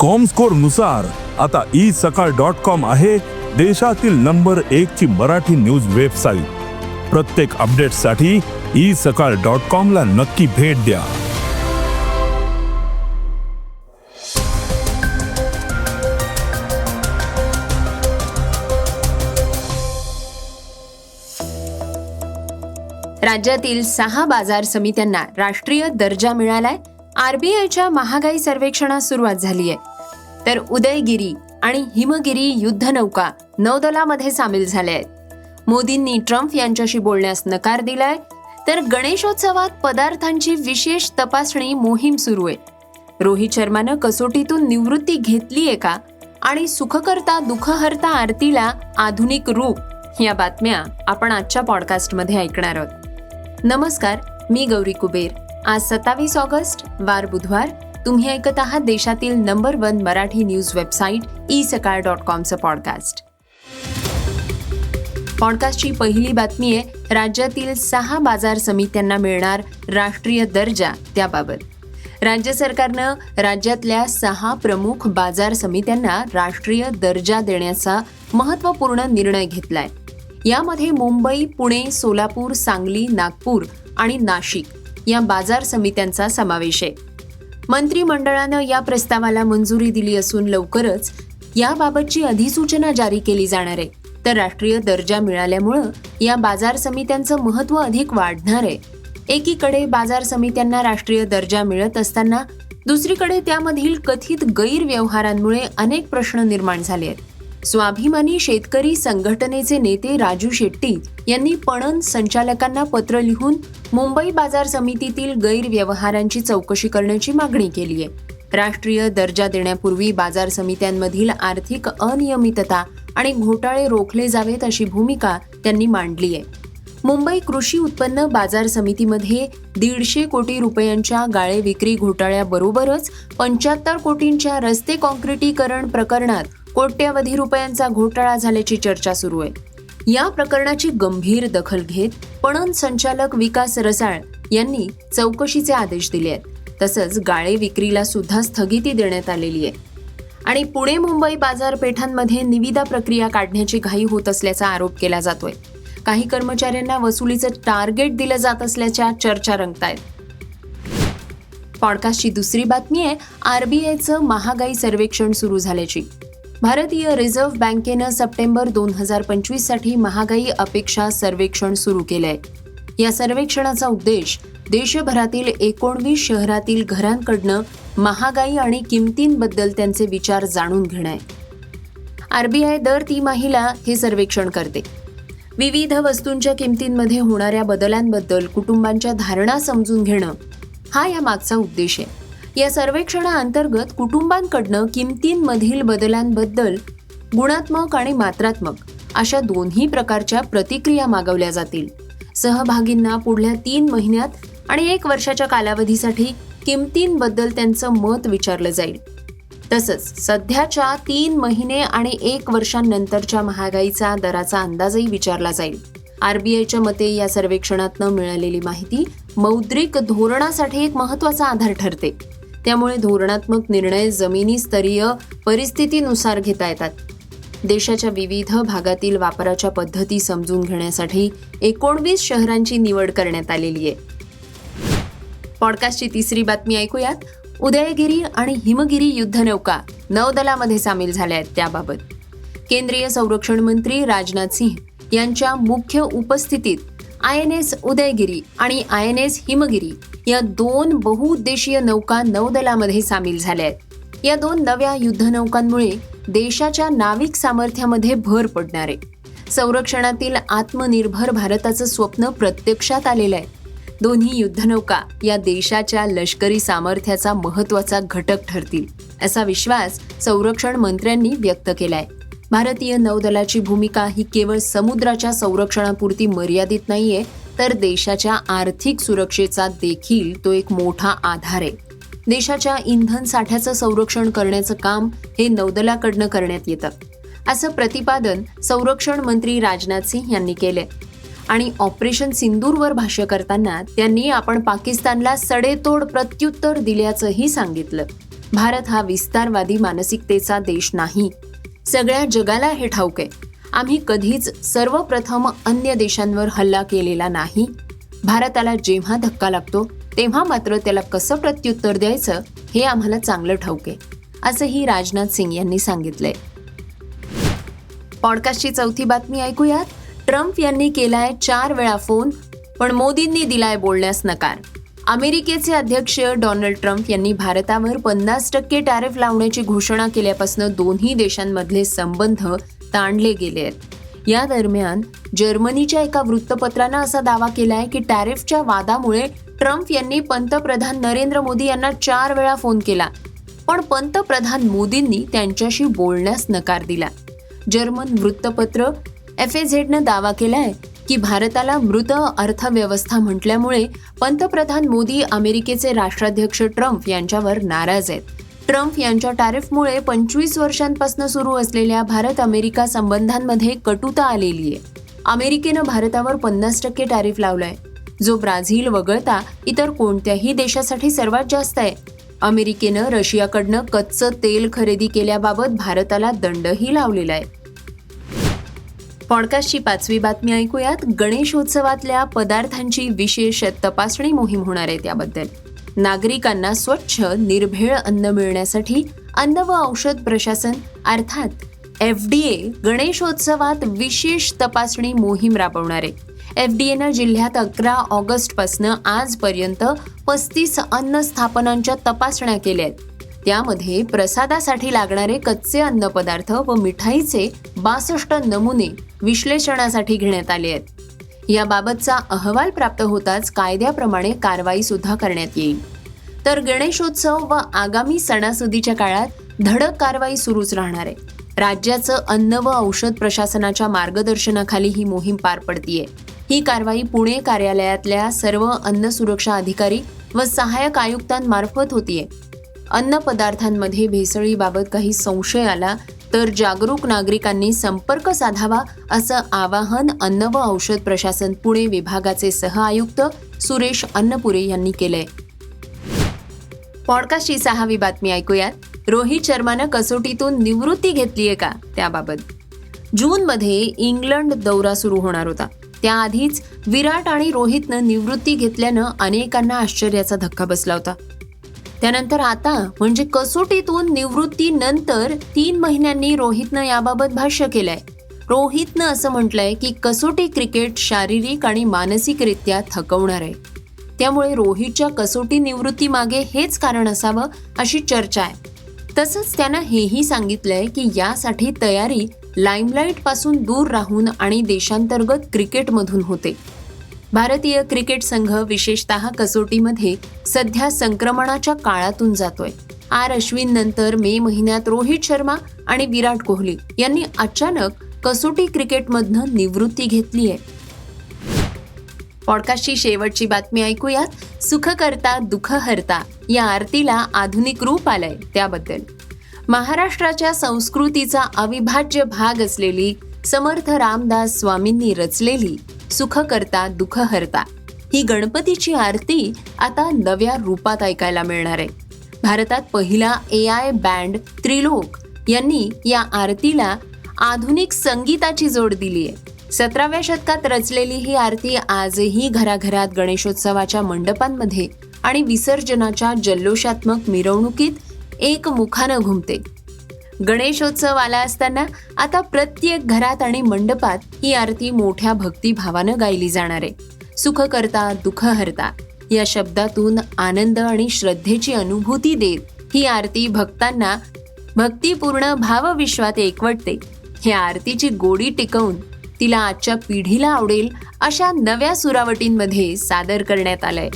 कॉमस्कोरनुसार आता E Sakal dot com आहे देशातील नंबर एक ची मराठी न्यूज वेबसाईट प्रत्येक अपडेटसाठी ई सकाळ डॉट कॉम ला नक्की भेट द्या. राज्यातील सहा बाजार समित्यांना राष्ट्रीय दर्जा मिळालाय. आरबीआयच्या महागाई सर्वेक्षणास सुरुवात झाली आहे. तर उदयगिरी आणि हिमगिरी युद्धनौका नौदलामध्ये सामील झाल्या आहेत. मोदींनी ट्रम्प यांच्याशी बोलण्यास नकार दिलाय. तर गणेशोत्सवात पदार्थांची विशेष तपासणी मोहीम सुरू आहे. रोहित शर्मानं कसोटीतून निवृत्ती घेतलीये का? आणि सुखकर्ता दुःखहर्ता आरतीला आधुनिक रूप या बातम्या आपण आजच्या पॉडकास्टमध्ये ऐकणार आहोत. नमस्कार मी गौरी कुबेर. आज सत्तावीस ऑगस्ट वार बुधवार. तुम्ही ऐकत आहात देशातील number one Marathi news website E Sakal dot कॉमचं podcast. पॉडकास्टची पहिली बातमी आहे राज्यातील सहा बाजार समित्यांना मिळणार राष्ट्रीय दर्जा त्याबाबत. राज्य सरकारनं राज्यातल्या सहा प्रमुख बाजार समित्यांना राष्ट्रीय दर्जा देण्याचा महत्त्वपूर्ण निर्णय घेतलाय. यामध्ये मुंबई पुणे सोलापूर सांगली नागपूर आणि नाशिक या बाजार समित्यांचा समावेश आहे. मंत्रिमंडळानं या प्रस्तावाला मंजुरी दिली असून लवकरच याबाबतची अधिसूचना जारी केली जाणार आहे. तर राष्ट्रीय दर्जा मिळाल्यामुळं या बाजार समित्यांचं महत्त्व अधिक वाढणार आहे. एकीकडे बाजार समित्यांना राष्ट्रीय दर्जा मिळत असताना दुसरीकडे त्यामधील कथित गैरव्यवहारांमुळे अनेक प्रश्न निर्माण झाले आहेत. स्वाभिमानी शेतकरी संघटनेचे नेते राजू शेट्टी यांनी पणन संचालकांना पत्र लिहून मुंबई बाजार समितीतील गैरव्यवहारांची चौकशी करण्याची मागणी केली आहे. राष्ट्रीय दर्जा देण्यापूर्वी बाजार समित्यांमधील आर्थिक अनियमितता आणि घोटाळे रोखले जावेत अशी भूमिका त्यांनी मांडली आहे. मुंबई कृषी उत्पन्न बाजार समितीमध्ये दीडशे कोटी रुपयांच्या गाळे विक्री घोटाळ्याबरोबरच पंच्याहत्तर कोटींच्या रस्ते काँक्रिटीकरण प्रकरणात कोट्यवधी रुपयांचा घोटाळा झाल्याची चर्चा सुरू आहे. या प्रकरणाची गंभीर दखल घेत पणन संचालक विकास रसाळ यांनी चौकशीचे आदेश दिले आहेत. तसंच गाळे विक्रीला सुद्धा स्थगिती देण्यात आलेली आहे. आणि पुणे मुंबई बाजारपेठांमध्ये निविदा प्रक्रिया काढण्याची घाई होत असल्याचा आरोप केला जातोय. काही कर्मचाऱ्यांना वसुलीचं टार्गेट दिलं जात असल्याच्या चर्चा रंगतायत. पॉडकास्टची दुसरी बातमी आहे आरबीआयचं महागाई सर्वेक्षण सुरू झाल्याची. भारतीय रिझर्व्ह बँकेनं सप्टेंबर दोन हजार पंचवीससाठी महागाई अपेक्षा सर्वेक्षण सुरू केलंय. या सर्वेक्षणाचा उद्देश देशभरातील एकोणवीस शहरातील घरांकडनं महागाई आणि किमतींबद्दल त्यांचे विचार जाणून घेणं आहे आरबीआय दर तिमाहीला हे सर्वेक्षण करते. विविध वस्तूंच्या किमतींमध्ये होणाऱ्या बदलांबद्दल कुटुंबांच्या धारणा समजून घेणं हा या मागचा उद्देश आहे. या सर्वेक्षणाअंतर्गत कुटुंबांकडनं किमतींमधील बदलांबद्दल गुणात्मक आणि मात्रात्मक अशा दोन्ही प्रकारच्या प्रतिक्रिया मागवल्या जातील. सहभागींना पुढल्या तीन महिन्यात आणि एक वर्षाच्या कालावधीसाठी किमतींबद्दल त्यांचं मत विचारलं जाईल. तसंच सध्याच्या तीन महिने आणि एक वर्षांनंतरच्या महागाईचा दराचा अंदाजही विचारला जाईल. आरबीआयच्या मते या सर्वेक्षणातनं मिळालेली माहिती मौद्रिक धोरणासाठी एक महत्त्वाचा आधार ठरते. त्यामुळे धोरणात्मक निर्णय जमिनी स्तरीय परिस्थितीनुसार घेता येतात. देशाच्या विविध भागातील वापराच्या पद्धती समजून घेण्यासाठी एकोणवीस शहरांची निवड करण्यात आलेली आहे. पॉडकास्टची तिसरी बातमी ऐकूयात. उदयगिरी आणि हिमगिरी युद्धनौका नौदलामध्ये सामील झाल्या आहेत त्याबाबत. केंद्रीय संरक्षण मंत्री राजनाथ सिंह यांच्या मुख्य उपस्थितीत आय एन एस उदयगिरी आणि आय एन एस हिमगिरी या दोन बहुउद्देशीय नौका नौदलामध्ये सामील झाल्या आहेत या दोन नव्या युद्धनौकांमुळे देशाच्या नाविक सामर्थ्यामध्ये भर पडणार आहे. संरक्षणातील आत्मनिर्भर भारताचं स्वप्न प्रत्यक्षात आलेलं आहे. दोन्ही युद्धनौका या देशाच्या लष्करी सामर्थ्याचा महत्त्वाचा घटक ठरतील असा विश्वास संरक्षण मंत्र्यांनी व्यक्त केलाय. भारतीय नौदलाची भूमिका ही केवळ समुद्राच्या संरक्षणापुरती मर्यादित नाहीये तर देशाच्या आर्थिक सुरक्षेचा देखील तो एक मोठा आधार आहे. देशाच्या इंधन साठ्याचं संरक्षण करण्याचं काम हे नौदलाकडनं करण्यात येतं. असं प्रतिपादन संरक्षण मंत्री राजनाथ सिंह यांनी केलंय. आणि ऑपरेशन सिंदूरवर भाष्य करताना त्यांनी आपण पाकिस्तानला सडेतोड प्रत्युत्तर दिल्याचंही सांगितलं. भारत हा विस्तारवादी मानसिकतेचा देश नाही. सगळ्या जगाला हे ठाऊक आहे. आम्ही कधीच सर्वप्रथम अन्य देशांवर हल्ला केलेला नाही. भारताला जेव्हा धक्का लागतो तेव्हा मात्र त्याला कसं प्रत्युत्तर द्यायचं हे आम्हाला चांगलं ठाऊक आहे असंही राजनाथ सिंग यांनी सांगितलंय. पॉडकास्टची चौथी बातमी ऐकूयात. ट्रम्प यांनी केलाय चार वेळा फोन पण मोदींनी दिलाय बोलण्यास नकार. अमेरिकेचे अध्यक्ष डोनाल्ड ट्रम्प यांनी भारतावर पन्नास टक्के टॅरिफ लावण्याची घोषणा केल्यापासून दोन्ही देशांमधले संबंध ताणले गेले आहेत. या दरम्यान जर्मनीच्या एका वृत्तपत्रानं असा दावा केला आहे की टॅरिफच्या वादामुळे ट्रम्प यांनी पंतप्रधान नरेंद्र मोदी यांना चार वेळा फोन केला पण पंतप्रधान मोदींनी त्यांच्याशी बोलण्यास नकार दिला. जर्मन वृत्तपत्र एफ झेडनं दावा केलाय की भारताला मृत अर्थव्यवस्था म्हटल्यामुळे पंतप्रधान मोदी अमेरिकेचे राष्ट्राध्यक्ष ट्रम्प यांच्यावर नाराज आहेत. ट्रम्प यांच्या टॅरिफमुळे पंचवीस वर्षांपासून सुरू असलेल्या भारत अमेरिका संबंधांमध्ये कटुता आलेली आहे. अमेरिकेनं भारतावर पन्नास टक्के टॅरिफ लावलाय. जो ब्राझील वगळता इतर कोणत्याही देशासाठी सर्वात जास्त आहे. अमेरिकेनं रशियाकडनं कच्चं तेल खरेदी केल्याबाबत भारताला दंडही लावलेला आहे. पॉडकास्टची पाचवी बातमी ऐकूयात. गणेशोत्सवातल्या पदार्थांची विशेष तपासणी मोहीम होणार आहे त्याबद्दल. नागरिकांना स्वच्छ निर्भेळ अन्न मिळण्यासाठी अन्न व औषध प्रशासन अर्थात एफ डी ए गणेशोत्सवात विशेष तपासणी मोहीम राबवणार. आहे एफ डी एनं जिल्ह्यात अकरा ऑगस्टपासनं आजपर्यंत पस्तीस अन्न स्थापनांच्या तपासण्या केल्या आहेत. त्यामध्ये प्रसादासाठी लागणारे कच्चे अन्नपदार्थ व मिठाईचे बासष्ट नमुने विश्लेषणासाठी घेण्यात आले आहेत. याबाबतचा अहवाल प्राप्त होताच कायद्याप्रमाणे कारवाई सुद्धा करण्यात येईल. तर गणेशोत्सव व आगामी सणासुदीच्या काळात धडक कारवाई सुरूच राहणार आहे. राज्याचं अन्न व औषध प्रशासनाच्या मार्गदर्शनाखाली ही मोहीम पार पडतीये. ही कारवाई पुणे कार्यालयातल्या सर्व अन्न सुरक्षा अधिकारी व सहाय्यक आयुक्तांमार्फत होतीये. अन्न पदार्थांमध्ये भेसळीबाबत काही संशय आला तर जागरूक नागरिकांनी संपर्क साधावा असं आवाहन अन्न व औषध प्रशासन पुणे विभागाचे सह आयुक्त सुरेश अन्नपुरे यांनी केलंय. पॉडकास्टची सहावी बातमी ऐकूयात. रोहित शर्मानं कसोटीतून निवृत्ती घेतलीये का? त्याबाबत. जूनमध्ये इंग्लंड दौरा सुरू होणार होता. त्याआधीच विराट आणि रोहितनं निवृत्ती घेतल्यानं अनेकांना आश्चर्याचा धक्का बसला होता. त्यानंतर आता म्हणजे कसोटीतून निवृत्तीनंतर तीन महिन्यांनी रोहितनं याबाबत भाष्य केलंय. रोहितनं असं म्हटलंय की कसोटी क्रिकेट शारीरिक आणि मानसिकरित्या थकवणार आहे. त्यामुळे रोहितच्या कसोटी निवृत्ती मागे हेच कारण असावं अशी चर्चा आहे. तसंच त्यानं हेही सांगितलंय की यासाठी तयारी लाईमलाईटपासून दूर राहून आणि देशांतर्गत क्रिकेटमधून होते. भारतीय क्रिकेट संघ विशेषतः कसोटीमध्ये सध्या संक्रमणाच्या काळातून जातोय. आर अश्विन नंतर मे महिन्यात रोहित शर्मा आणि विराट कोहली यांनी अचानक कसोटी क्रिकेटमधनं निवृत्ती घेतली आहे पॉडकास्टची शेवटची बातमी ऐकूयात. सुख करता दुःख हरता या आरतीला आधुनिक रूप आलंय त्याबद्दल. महाराष्ट्राच्या संस्कृतीचा अविभाज्य भाग असलेली समर्थ रामदास स्वामींनी रचलेली सुख करता दुःख हरता. ही गणपतीची आरती आता नव्या रूपात ऐकायला मिळणार आहे. भारतात पहिला ए आय बँड त्रिलोक यांनी या आरतीला आधुनिक संगीताची जोड दिली आहे. सतराव्या शतकात रचलेली ही आरती आजही घराघरात गणेशोत्सवाच्या मंडपांमध्ये आणि विसर्जनाच्या जल्लोषात्मक मिरवणुकीत एक मुखानं घुमते. गणेशोत्सव आला असताना आता प्रत्येक घरात आणि मंडपात ही आरती मोठ्या भक्तिभावानं गायली जाणार आहे. सुख करता दुःख हरता. या शब्दातून आनंद आणि श्रद्धेची अनुभूती देत ही आरती भक्तांना भक्तिपूर्ण भावविश्वात एकवटते. ह्या आरतीची गोडी टिकवून तिला आजच्या पिढीला आवडेल अशा नव्या सुरावटींमध्ये सादर करण्यात आलंय.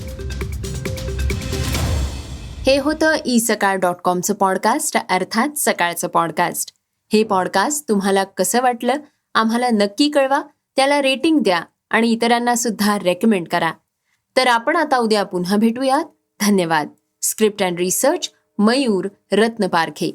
हे होतं ई सकाळ डॉट कॉमचं पॉडकास्ट अर्थात सकाळचं पॉडकास्ट. हे पॉडकास्ट तुम्हाला कसं वाटलं आम्हाला नक्की कळवा त्याला रेटिंग द्या आणि इतरांना सुद्धा रेकमेंड करा. तर आपण आता उद्या पुन्हा भेटूयात. धन्यवाद. Script and research Mayur Ratnaparkhe.